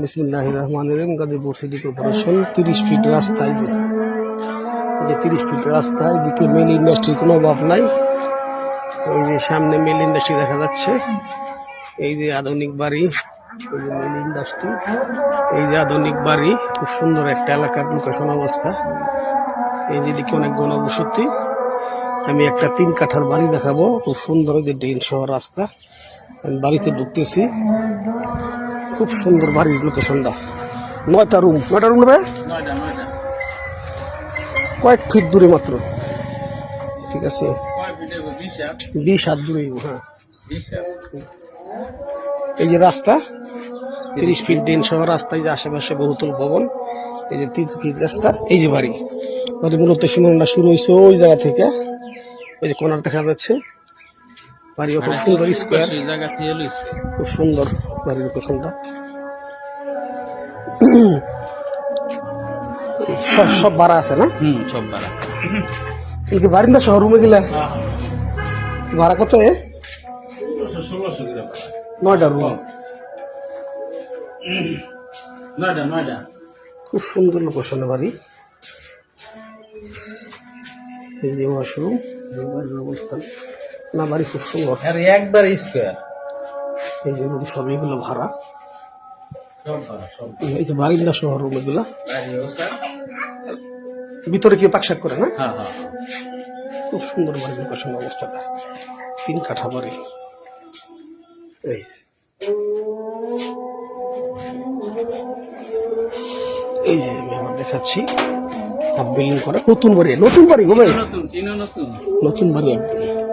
বিসমুল্লাহ রহমান রহিম গাজীপুর সিটি কর্পোরেশন তিরিশ ফিট রাস্তায় যে তিরিশ ফিট রাস্তা এদিকে মিল ইন্ডাস্ট্রির কোনো অভাব নাই। ওই যে সামনে মিল ইন্ডাস্ট্রি দেখা যাচ্ছে। এই যে আধুনিক বাড়ি এই যে মিল ইন্ডাস্ট্রি এই যে আধুনিক বাড়ি, খুব সুন্দর একটা এলাকার লোকেশন অবস্থা। এই যে এদিকে অনেক গণবসতি। আমি একটা তিন কাঠার বাড়ি দেখাবো। খুব সুন্দর যে ড্রেন সহ রাস্তা। বাড়িতে ঢুকতেছি। খুব সুন্দর বাড়ির লোকেশনটা নয়টা রুম নয়টা রুম নেবে? কয়েক ফিট দূরে মাত্র। ঠিক আছে? বিশ হাত দূরে হ্যাঁ। এই যে রাস্তা তিরিশ ফিট দিন সহ রাস্তা এই যে আশেপাশে বহুতল ভবন এই যে তিরিশ ফিট রাস্তা এই যে বাড়ি। বাড়ি মূলত সীমানা শুরু হয়েছে ওই জায়গা থেকে। ওই যে কোনার দেখা যাচ্ছে। বাড়িও খুব সুন্দর স্কোয়ার খুব সুন্দর বাড়ির লোকেশনটা সব সব ভাড়া আছে না? হুম সব বাড়া এই যে বারিন্দা শহর রুমে গেলে? ভাড়া কত এ? নয়টা রুম নয়টা নয়টা। খুব সুন্দর লোকেশনে বাড়ি। এই যে অবস্থান না বাড়ি খুব সুন্দর। আর একবার স্কোয়ার এই যে রুম সব এগুলো ভাড়া। সব এই যে বারিন্দা শহর রুম এগুলা। বাড়ি ভিতরে কি পাকশাক করে না? হ্যাঁ হ্যাঁ। খুব সুন্দর বাড়ির লোকেশন অবস্থাটা। তিন কাঠা বাড়ি। এই যে। এই যে আমি আমার দেখাচ্ছি। হাফ বিল্ডিং করা। নতুন বাড়ি নতুন বাড়ি গো ভাই। নতুন টিনও নতুন। নতুন বাড়ি একদম।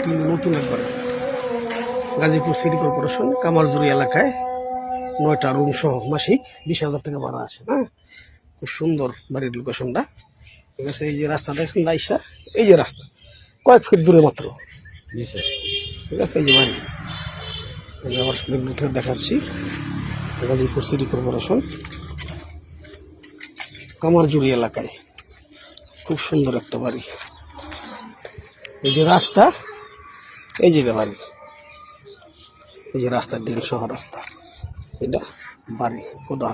তিন নতুন একবার গাজীপুর সিটি কর্পোরেশন কামারজুরি এলাকায় নয়টা রুম সহ মাসিক বিশ হাজার টাকা ভাড়া আসে হ্যাঁ? খুব সুন্দর বাড়ির লোকেশনটা ঠিক আছে, এই যে রাস্তা দেখেন লাইসা, এই যে রাস্তা, কয়েক ফিট দূরে মাত্র। ঠিক আছে, এই যে বাড়ি। বেঙ্গল থেকে দেখাচ্ছি গাজীপুর সিটি কর্পোরেশন কামারজুরি এলাকায়। খুব সুন্দর একটা বাড়ি। এই যে রাস্তা এই যে বাড়ি এই যে রাস্তা ডেল শহর রাস্তা। এটা বাড়ি। খোদা